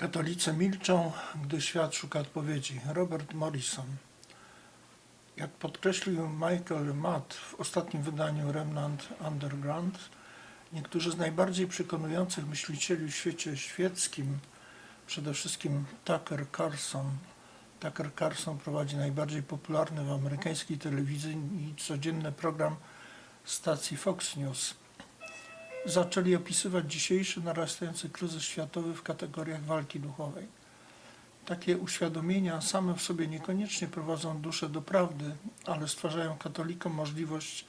Katolicy milczą, gdy świat szuka odpowiedzi. Robert Morrison. Jak podkreślił Michael Matt w ostatnim wydaniu Remnant Underground, niektórzy z najbardziej przekonujących myślicieli w świecie świeckim, przede wszystkim Tucker Carlson. Tucker Carlson prowadzi najbardziej popularny w amerykańskiej telewizji i codzienny program stacji Fox News zaczęli opisywać dzisiejszy narastający kryzys światowy w kategoriach walki duchowej. Takie uświadomienia same w sobie niekoniecznie prowadzą duszę do prawdy, ale stwarzają katolikom możliwość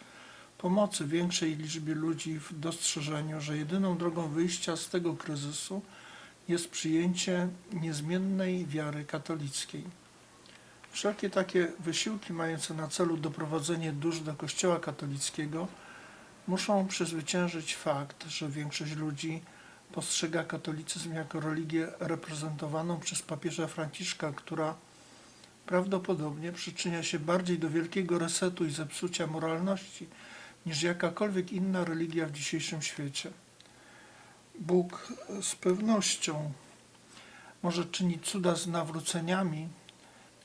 pomocy większej liczbie ludzi w dostrzeżeniu, że jedyną drogą wyjścia z tego kryzysu jest przyjęcie niezmiennej wiary katolickiej. Wszelkie takie wysiłki mające na celu doprowadzenie dusz do Kościoła katolickiego muszą przezwyciężyć fakt, że większość ludzi postrzega katolicyzm jako religię reprezentowaną przez papieża Franciszka, która prawdopodobnie przyczynia się bardziej do wielkiego resetu i zepsucia moralności niż jakakolwiek inna religia w dzisiejszym świecie. Bóg z pewnością może czynić cuda z nawróceniami,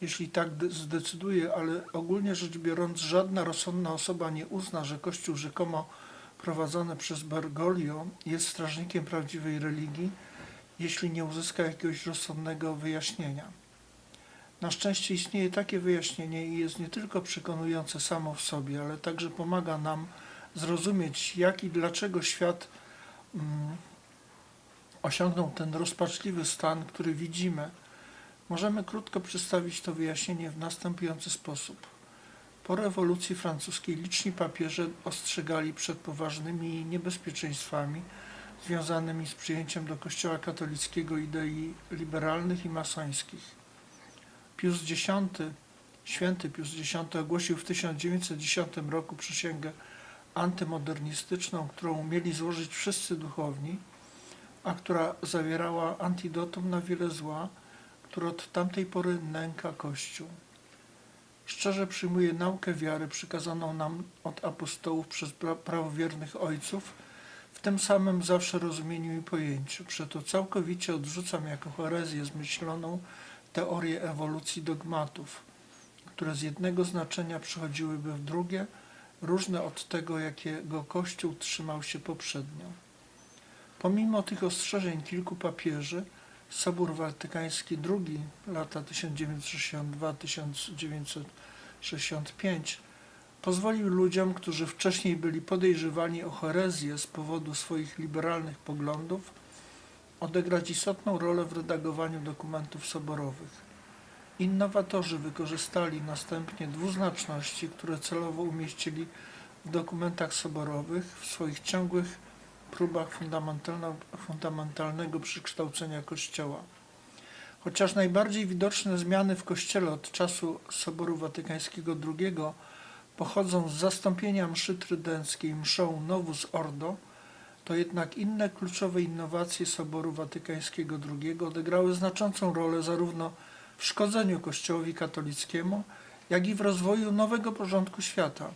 jeśli tak de- zdecyduje, ale ogólnie rzecz biorąc, żadna rozsądna osoba nie uzna, że Kościół rzekomo prowadzony przez Bergoglio jest strażnikiem prawdziwej religii, jeśli nie uzyska jakiegoś rozsądnego wyjaśnienia. Na szczęście istnieje takie wyjaśnienie i jest nie tylko przekonujące samo w sobie, ale także pomaga nam zrozumieć, jak i dlaczego świat mm, osiągnął ten rozpaczliwy stan, który widzimy. Możemy krótko przedstawić to wyjaśnienie w następujący sposób. Po rewolucji francuskiej liczni papieże ostrzegali przed poważnymi niebezpieczeństwami związanymi z przyjęciem do Kościoła katolickiego idei liberalnych i masońskich. Pius X, święty Pius X ogłosił w 1910 roku przysięgę antymodernistyczną, którą mieli złożyć wszyscy duchowni, a która zawierała antidotum na wiele zła, które od tamtej pory nęka Kościół. Szczerze przyjmuję naukę wiary przykazaną nam od apostołów przez pra- prawowiernych ojców, w tym samym zawsze rozumieniu i pojęciu. Przeto całkowicie odrzucam jako herezję zmyśloną teorię ewolucji dogmatów, które z jednego znaczenia przechodziłyby w drugie, różne od tego, jakiego Kościół trzymał się poprzednio. Pomimo tych ostrzeżeń kilku papieży, Sobór Watykański II lata 1962-1965 pozwolił ludziom, którzy wcześniej byli podejrzewani o herezję z powodu swoich liberalnych poglądów, odegrać istotną rolę w redagowaniu dokumentów soborowych. Innowatorzy wykorzystali następnie dwuznaczności, które celowo umieścili w dokumentach soborowych w swoich ciągłych fundamentalno- fundamentalnego przekształcenia Kościoła. Chociaż najbardziej widoczne zmiany w Kościele od czasu Soboru Watykańskiego II pochodzą z zastąpienia mszy trydenckiej mszą Novus Ordo, to jednak inne kluczowe innowacje Soboru Watykańskiego II odegrały znaczącą rolę zarówno w szkodzeniu Kościołowi katolickiemu, jak i w rozwoju nowego porządku świata.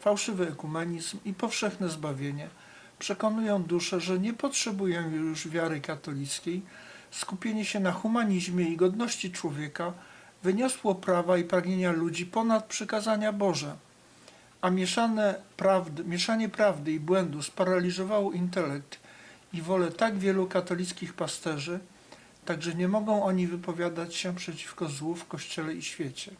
Fałszywy ekumenizm i powszechne zbawienie – przekonują duszę, że nie potrzebują już wiary katolickiej, skupienie się na humanizmie i godności człowieka wyniosło prawa i pragnienia ludzi ponad przykazania Boże, a mieszane prawdy, mieszanie prawdy i błędu sparaliżowało intelekt i wolę tak wielu katolickich pasterzy, także nie mogą oni wypowiadać się przeciwko złu w Kościele i świecie.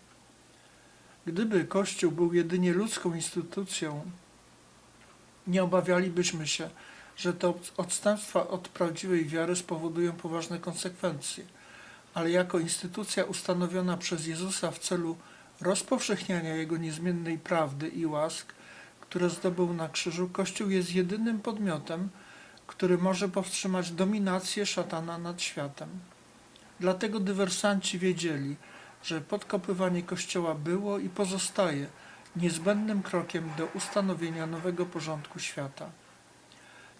Gdyby Kościół był jedynie ludzką instytucją, nie obawialibyśmy się, że te od- odstępstwa od prawdziwej wiary spowodują poważne konsekwencje, ale jako instytucja ustanowiona przez Jezusa w celu rozpowszechniania Jego niezmiennej prawdy i łask, które zdobył na krzyżu, Kościół jest jedynym podmiotem, który może powstrzymać dominację szatana nad światem. Dlatego dywersanci wiedzieli, że podkopywanie Kościoła było i pozostaje niezbędnym krokiem do ustanowienia nowego porządku świata.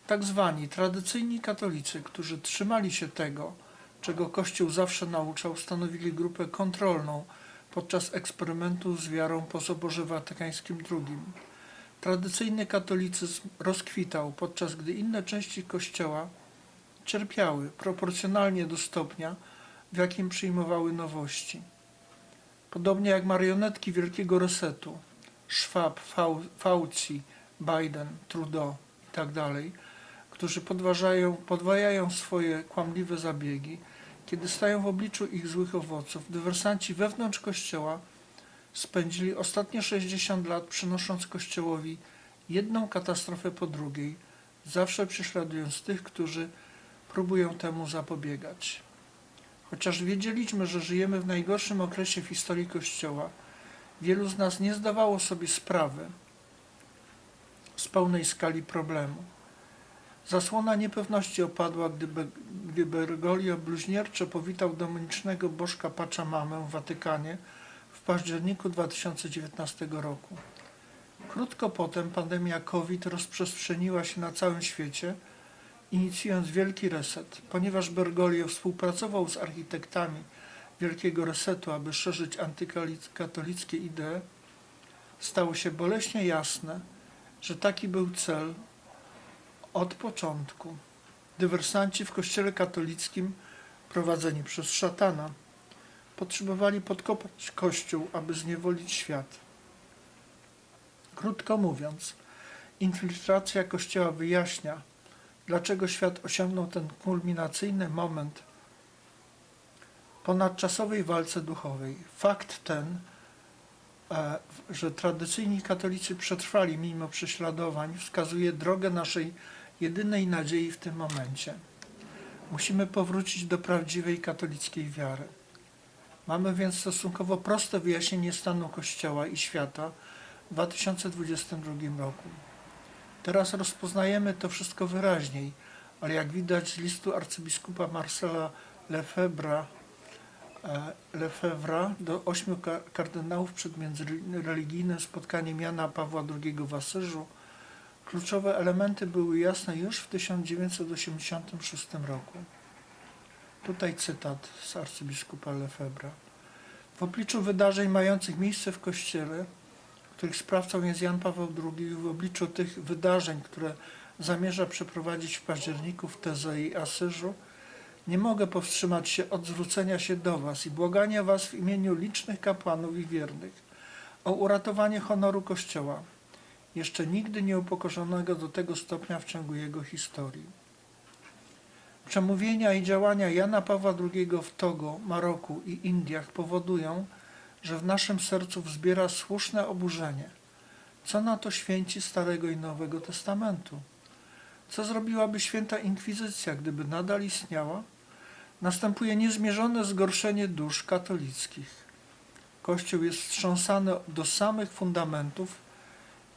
Tak zwani tradycyjni katolicy, którzy trzymali się tego, czego Kościół zawsze nauczał, stanowili grupę kontrolną podczas eksperymentu z wiarą po Soborze Watykańskim II. Tradycyjny katolicyzm rozkwitał, podczas gdy inne części Kościoła cierpiały proporcjonalnie do stopnia, w jakim przyjmowały nowości. Podobnie jak marionetki Wielkiego Resetu, Schwab, Fau- Fauci, Biden, Trudeau itd., którzy podważają, podwajają swoje kłamliwe zabiegi, kiedy stają w obliczu ich złych owoców, dywersanci wewnątrz Kościoła spędzili ostatnie 60 lat przynosząc Kościołowi jedną katastrofę po drugiej, zawsze prześladując tych, którzy próbują temu zapobiegać. Chociaż wiedzieliśmy, że żyjemy w najgorszym okresie w historii Kościoła, wielu z nas nie zdawało sobie sprawy z pełnej skali problemu. Zasłona niepewności opadła, gdy, Be- gdy Bergoglio bluźnierczo powitał demonicznego bożka Pachamamę w Watykanie w październiku 2019 roku. Krótko potem pandemia COVID rozprzestrzeniła się na całym świecie, inicjując wielki reset. Ponieważ Bergoglio współpracował z architektami Wielkiego Resetu, aby szerzyć antykatolickie idee, stało się boleśnie jasne, że taki był cel od początku. Dywersanci w kościele katolickim, prowadzeni przez szatana, potrzebowali podkopać kościół, aby zniewolić świat. Krótko mówiąc, infiltracja kościoła wyjaśnia, dlaczego świat osiągnął ten kulminacyjny moment ponadczasowej walce duchowej. Fakt ten, e, że tradycyjni katolicy przetrwali mimo prześladowań, wskazuje drogę naszej jedynej nadziei w tym momencie. Musimy powrócić do prawdziwej katolickiej wiary. Mamy więc stosunkowo proste wyjaśnienie stanu Kościoła i świata w 2022 roku. Teraz rozpoznajemy to wszystko wyraźniej, ale jak widać z listu arcybiskupa Marcela Lefebvra, e, Lefebvra do ośmiu ka- kardynałów przed międzyreligijnym spotkaniem Jana Pawła II w Asyżu, kluczowe elementy były jasne już w 1986 roku. Tutaj cytat z arcybiskupa Lefebvra. W obliczu wydarzeń mających miejsce w Kościele, których sprawcą jest Jan Paweł II, w obliczu tych wydarzeń, które zamierza przeprowadzić w październiku w Teze i Asyżu, nie mogę powstrzymać się od zwrócenia się do Was i błagania Was w imieniu licznych kapłanów i wiernych o uratowanie honoru Kościoła, jeszcze nigdy nie upokorzonego do tego stopnia w ciągu jego historii. Przemówienia i działania Jana Pawła II w Togo, Maroku i Indiach powodują, że w naszym sercu wzbiera słuszne oburzenie. Co na to święci Starego i Nowego Testamentu? Co zrobiłaby święta inkwizycja, gdyby nadal istniała? Następuje niezmierzone zgorszenie dusz katolickich. Kościół jest wstrząsany do samych fundamentów.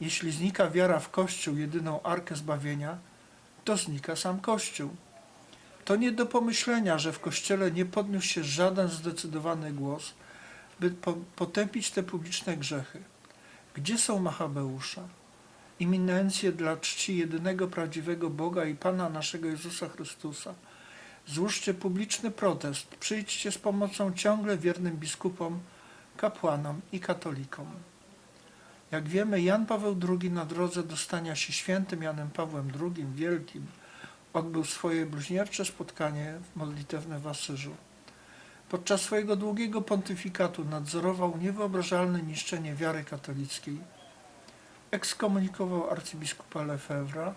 Jeśli znika wiara w Kościół, jedyną arkę zbawienia, to znika sam Kościół. To nie do pomyślenia, że w Kościele nie podniósł się żaden zdecydowany głos, by po, potępić te publiczne grzechy. Gdzie są Machabeusze? Iminencje dla czci jedynego prawdziwego Boga i Pana naszego Jezusa Chrystusa. Złóżcie publiczny protest, przyjdźcie z pomocą ciągle wiernym biskupom, kapłanom i katolikom. Jak wiemy, Jan Paweł II na drodze do stania się świętym Janem Pawłem II Wielkim odbył swoje bluźniercze spotkanie modlitewne w Asyżu. Podczas swojego długiego pontyfikatu nadzorował niewyobrażalne niszczenie wiary katolickiej, ekskomunikował arcybiskupa Lefebvra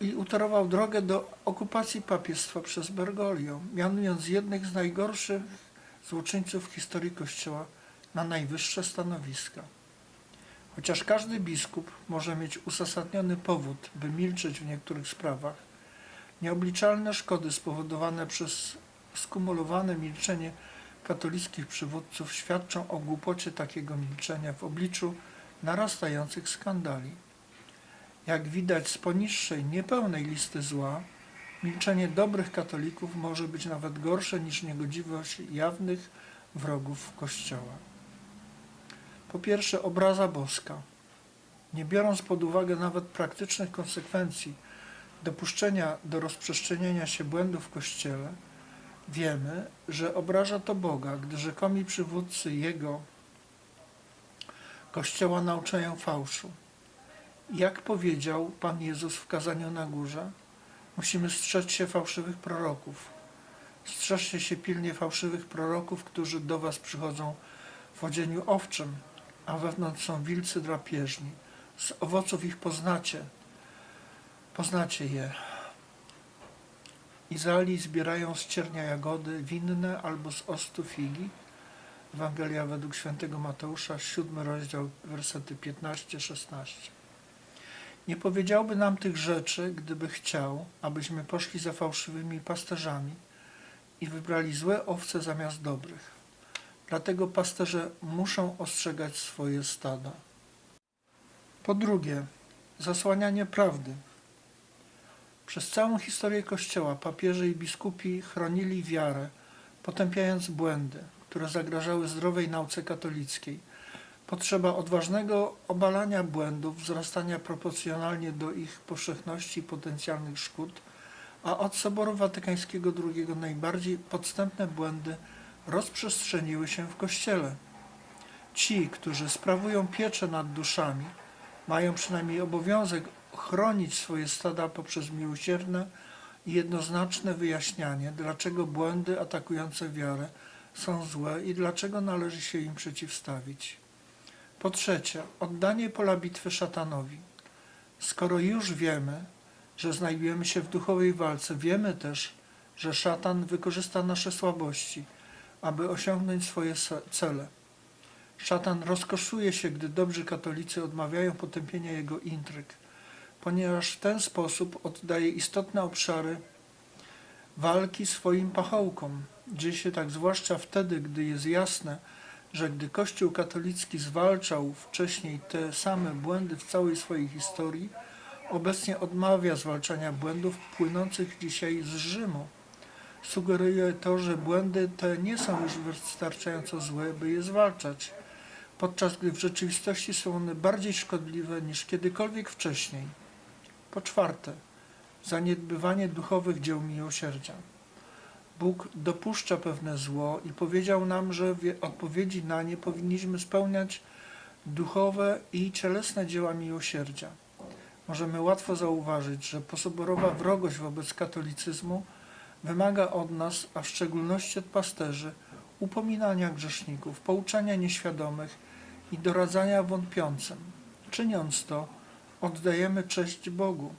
i utorował drogę do okupacji papiestwa przez Bergoglio, mianując jednych z najgorszych złoczyńców w historii Kościoła na najwyższe stanowiska. Chociaż każdy biskup może mieć uzasadniony powód, by milczeć w niektórych sprawach, nieobliczalne szkody spowodowane przez skumulowane milczenie katolickich przywódców świadczą o głupocie takiego milczenia w obliczu narastających skandali. Jak widać z poniższej, niepełnej listy zła, milczenie dobrych katolików może być nawet gorsze niż niegodziwość jawnych wrogów Kościoła. Po pierwsze, obraza boska. Nie biorąc pod uwagę nawet praktycznych konsekwencji dopuszczenia do rozprzestrzeniania się błędów w Kościele, wiemy, że obraża to Boga, gdy rzekomi przywódcy Jego Kościoła nauczają fałszu. Jak powiedział Pan Jezus w kazaniu na górze, Musimy strzec się fałszywych proroków. Strzeżcie się pilnie fałszywych proroków, którzy do was przychodzą w odzieniu owczym, a wewnątrz są wilcy drapieżni. Z owoców ich poznacie. Poznacie je. Izraeli zbierają z ciernia jagody winne albo z ostu figi. Ewangelia według świętego Mateusza, siódmy rozdział, wersety 15-16. Nie powiedziałby nam tych rzeczy, gdyby chciał, abyśmy poszli za fałszywymi pasterzami i wybrali złe owce zamiast dobrych. Dlatego pasterze muszą ostrzegać swoje stada. Po drugie, zasłanianie prawdy. Przez całą historię Kościoła papieże i biskupi chronili wiarę, potępiając błędy, które zagrażały zdrowej nauce katolickiej. Potrzeba odważnego obalania błędów, wzrastania proporcjonalnie do ich powszechności i potencjalnych szkód, a od Soboru Watykańskiego II najbardziej podstępne błędy rozprzestrzeniły się w Kościele. Ci, którzy sprawują pieczę nad duszami, mają przynajmniej obowiązek chronić swoje stada poprzez miłosierne i jednoznaczne wyjaśnianie, dlaczego błędy atakujące wiarę są złe i dlaczego należy się im przeciwstawić. Po trzecie, oddanie pola bitwy szatanowi. Skoro już wiemy, że znajdujemy się w duchowej walce, wiemy też, że szatan wykorzysta nasze słabości, aby osiągnąć swoje cele. Szatan rozkoszuje się, gdy dobrzy katolicy odmawiają potępienia jego intryg, ponieważ w ten sposób oddaje istotne obszary walki swoim pachołkom. Dzieje się tak zwłaszcza wtedy, gdy jest jasne, że gdy Kościół katolicki zwalczał wcześniej te same błędy w całej swojej historii, obecnie odmawia zwalczania błędów płynących dzisiaj z Rzymu. Sugeruje to, że błędy te nie są już wystarczająco złe, by je zwalczać, podczas gdy w rzeczywistości są one bardziej szkodliwe niż kiedykolwiek wcześniej. Po czwarte, zaniedbywanie duchowych dzieł miłosierdzia. Bóg dopuszcza pewne zło i powiedział nam, że w odpowiedzi na nie powinniśmy spełniać duchowe i cielesne dzieła miłosierdzia. Możemy łatwo zauważyć, że posoborowa wrogość wobec katolicyzmu wymaga od nas, a w szczególności od pasterzy, upominania grzeszników, pouczania nieświadomych i doradzania wątpiącym. Czyniąc to, oddajemy cześć Bogu,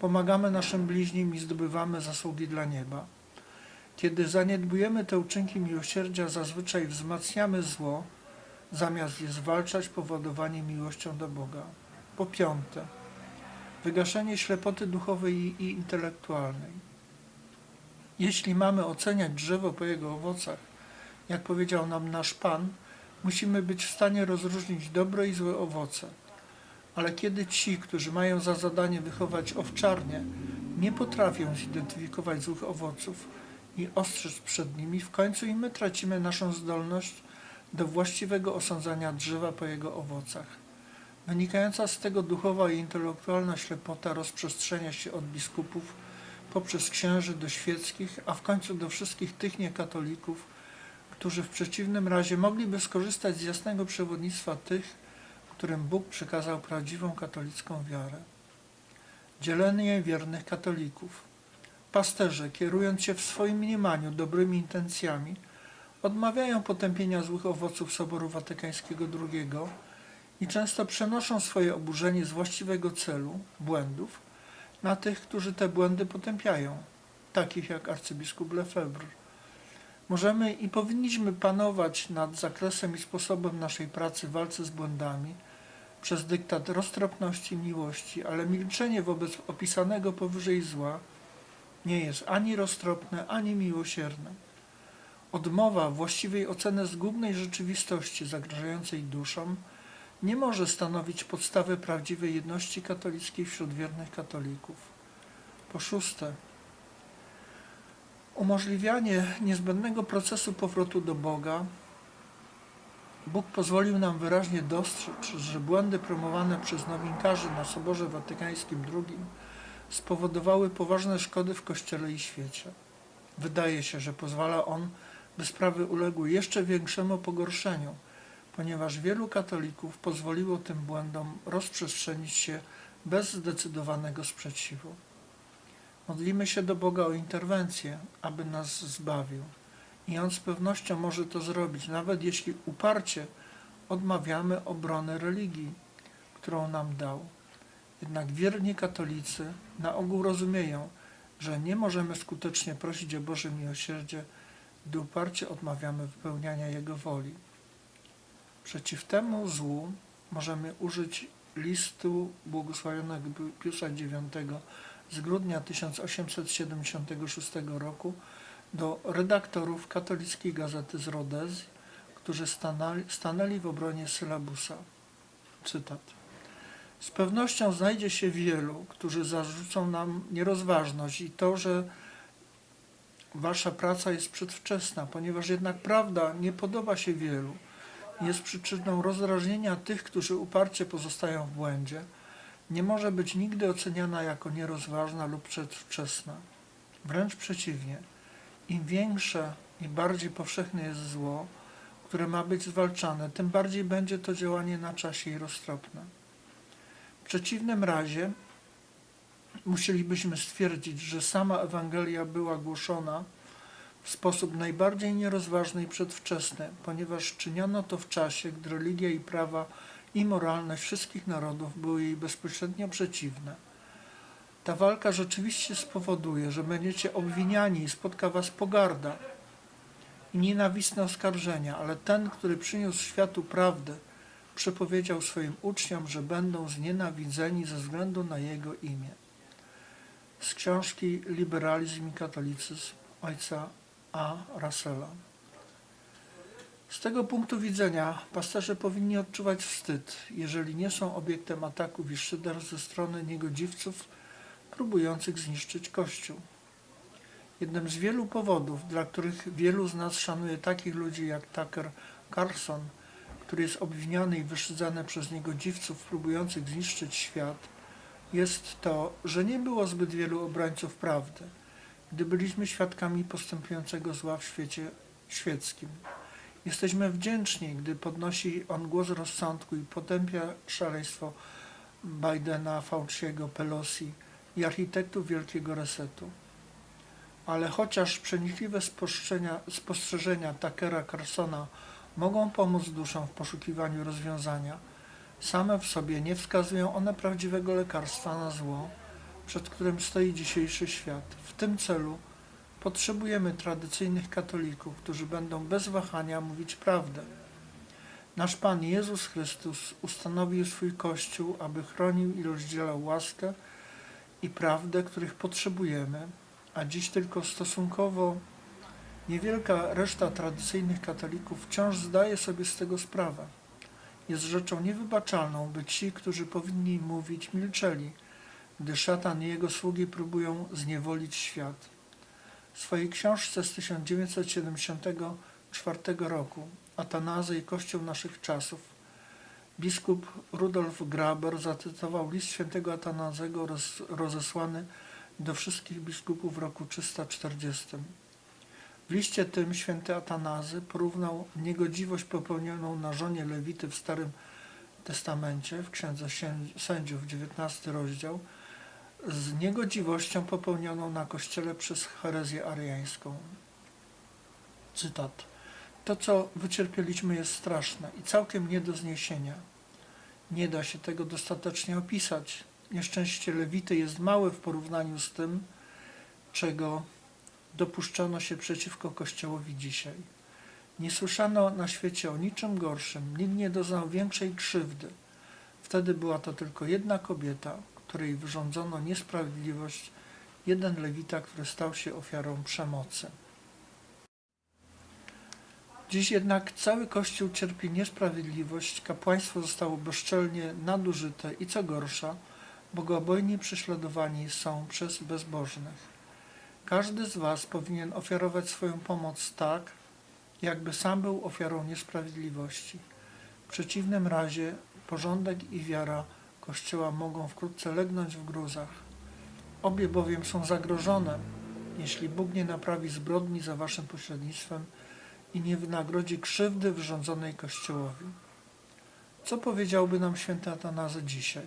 pomagamy naszym bliźnim i zdobywamy zasługi dla nieba. Kiedy zaniedbujemy te uczynki miłosierdzia, zazwyczaj wzmacniamy zło, zamiast je zwalczać powodowanie miłością do Boga. Po piąte, wygaszenie ślepoty duchowej i intelektualnej. Jeśli mamy oceniać drzewo po jego owocach, jak powiedział nam nasz Pan, musimy być w stanie rozróżnić dobre i złe owoce. Ale kiedy ci, którzy mają za zadanie wychować owczarnię, nie potrafią zidentyfikować złych owoców i ostrzec przed nimi, w końcu i my tracimy naszą zdolność do właściwego osądzania drzewa po jego owocach. Wynikająca z tego duchowa i intelektualna ślepota rozprzestrzenia się od biskupów poprzez księży do świeckich, a w końcu do wszystkich tych niekatolików, którzy w przeciwnym razie mogliby skorzystać z jasnego przewodnictwa tych, którym Bóg przekazał prawdziwą katolicką wiarę. Dzielenie wiernych katolików. Pasterze, kierując się w swoim mniemaniu dobrymi intencjami, odmawiają potępienia złych owoców Soboru Watykańskiego II i często przenoszą swoje oburzenie z właściwego celu, błędów, na tych, którzy te błędy potępiają, takich jak arcybiskup Lefebvre. Możemy i powinniśmy panować nad zakresem i sposobem naszej pracy w walce z błędami przez dyktat roztropności i miłości, ale milczenie wobec opisanego powyżej zła nie jest ani roztropne, ani miłosierne. Odmowa właściwej oceny zgubnej rzeczywistości zagrażającej duszom nie może stanowić podstawy prawdziwej jedności katolickiej wśród wiernych katolików. Po szóste, umożliwianie niezbędnego procesu powrotu do Boga. Bóg pozwolił nam wyraźnie dostrzec, że błędy promowane przez nowinkarzy na Soborze Watykańskim II spowodowały poważne szkody w Kościele i świecie. Wydaje się, że pozwala on, by sprawy uległy jeszcze większemu pogorszeniu, ponieważ wielu katolików pozwoliło tym błędom rozprzestrzenić się bez zdecydowanego sprzeciwu. Modlimy się do Boga o interwencję, aby nas zbawił. I On z pewnością może to zrobić, nawet jeśli uparcie odmawiamy obrony religii, którą nam dał. Jednak wierni katolicy na ogół rozumieją, że nie możemy skutecznie prosić o Boże miłosierdzie, gdy uparcie odmawiamy wypełniania Jego woli. Przeciw temu złu możemy użyć listu błogosławionego Piusa IX z grudnia 1876 roku do redaktorów katolickiej gazety z Rodez, którzy stanęli, stanęli w obronie sylabusa. Cytat. Z pewnością znajdzie się wielu, którzy zarzucą nam nierozważność i to, że wasza praca jest przedwczesna, ponieważ jednak prawda nie podoba się wielu. Jest przyczyną rozdrażnienia tych, którzy uparcie pozostają w błędzie. Nie może być nigdy oceniana jako nierozważna lub przedwczesna. Wręcz przeciwnie. Im większe i bardziej powszechne jest zło, które ma być zwalczane, tym bardziej będzie to działanie na czasie i roztropne. Przeciwnym razie musielibyśmy stwierdzić, że sama Ewangelia była głoszona w sposób najbardziej nierozważny i przedwczesny, ponieważ czyniono to w czasie, gdy religia i prawa i moralność wszystkich narodów były jej bezpośrednio przeciwne. Ta walka rzeczywiście spowoduje, że będziecie obwiniani i spotka was pogarda i nienawistne oskarżenia, ale ten, który przyniósł światu prawdę, przepowiedział swoim uczniom, że będą znienawidzeni ze względu na jego imię. Z książki Liberalizm i katolicyzm ojca A. Russella. Z tego punktu widzenia pasterze powinni odczuwać wstyd, jeżeli nie są obiektem ataków i szyder ze strony niegodziwców próbujących zniszczyć Kościół. Jednym z wielu powodów, dla których wielu z nas szanuje takich ludzi jak Tucker Carlson, który jest obwiniany i wyszydzany przez niegodziwców próbujących zniszczyć świat, jest to, że nie było zbyt wielu obrońców prawdy, gdy byliśmy świadkami postępującego zła w świecie świeckim. Jesteśmy wdzięczni, gdy podnosi on głos rozsądku i potępia szaleństwo Bidena, Fauciego, Pelosi i architektów Wielkiego Resetu. Ale chociaż przenikliwe spostrzeżenia, Tuckera Carsona mogą pomóc duszom w poszukiwaniu rozwiązania, same w sobie nie wskazują one prawdziwego lekarstwa na zło, przed którym stoi dzisiejszy świat. W tym celu potrzebujemy tradycyjnych katolików, którzy będą bez wahania mówić prawdę. Nasz Pan Jezus Chrystus ustanowił swój Kościół, aby chronił i rozdzielał łaskę i prawdę, których potrzebujemy, a dziś tylko stosunkowo niewielka reszta tradycyjnych katolików wciąż zdaje sobie z tego sprawę. Jest rzeczą niewybaczalną, by ci, którzy powinni mówić, milczeli, gdy szatan i jego sługi próbują zniewolić świat. W swojej książce z 1974 roku Atanazy i Kościół naszych czasów biskup Rudolf Graber zacytował list świętego Atanazego roz, rozesłany do wszystkich biskupów w roku 340. W liście tym święty Atanazy porównał niegodziwość popełnioną na żonie Lewity w Starym Testamencie, w Księdze Sędziów, 19 rozdział, z niegodziwością popełnioną na Kościele przez herezję ariańską. Cytat. To, co wycierpieliśmy, jest straszne i całkiem nie do zniesienia. Nie da się tego dostatecznie opisać. Nieszczęście Lewity jest małe w porównaniu z tym, czego dopuszczono się przeciwko Kościołowi dzisiaj. Nie słyszano na świecie o niczym gorszym, nikt nie doznał większej krzywdy. Wtedy była to tylko jedna kobieta, której wyrządzono niesprawiedliwość, jeden lewita, który stał się ofiarą przemocy. Dziś jednak cały Kościół cierpi niesprawiedliwość, kapłaństwo zostało bezczelnie nadużyte i co gorsza, bogobojni prześladowani są przez bezbożnych. Każdy z Was powinien ofiarować swoją pomoc tak, jakby sam był ofiarą niesprawiedliwości. W przeciwnym razie porządek i wiara Kościoła mogą wkrótce legnąć w gruzach. Obie bowiem są zagrożone, jeśli Bóg nie naprawi zbrodni za Waszym pośrednictwem i nie wynagrodzi krzywdy wyrządzonej Kościołowi. Co powiedziałby nam święty Atanazy dzisiaj,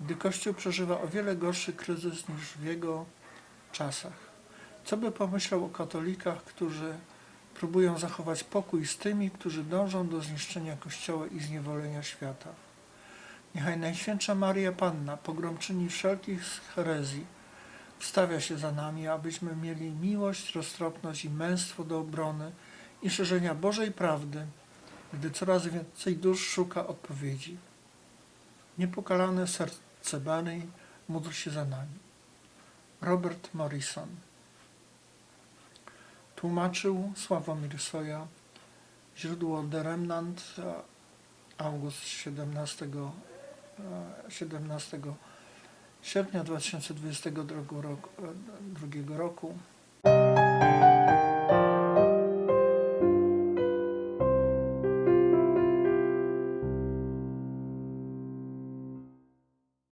gdy Kościół przeżywa o wiele gorszy kryzys niż w jego czasach. Co by pomyślał o katolikach, którzy próbują zachować pokój z tymi, którzy dążą do zniszczenia Kościoła i zniewolenia świata? Niechaj Najświętsza Maria Panna, pogromczyni wszelkich herezji, wstawia się za nami, abyśmy mieli miłość, roztropność i męstwo do obrony i szerzenia Bożej prawdy, gdy coraz więcej dusz szuka odpowiedzi. Niepokalane serce Maryi módl się za nami. Robert Morrison Tłumaczył Sławomir Soja Źródło The Remnant e, August 17, e, 17 sierpnia 2022 roku, e, roku.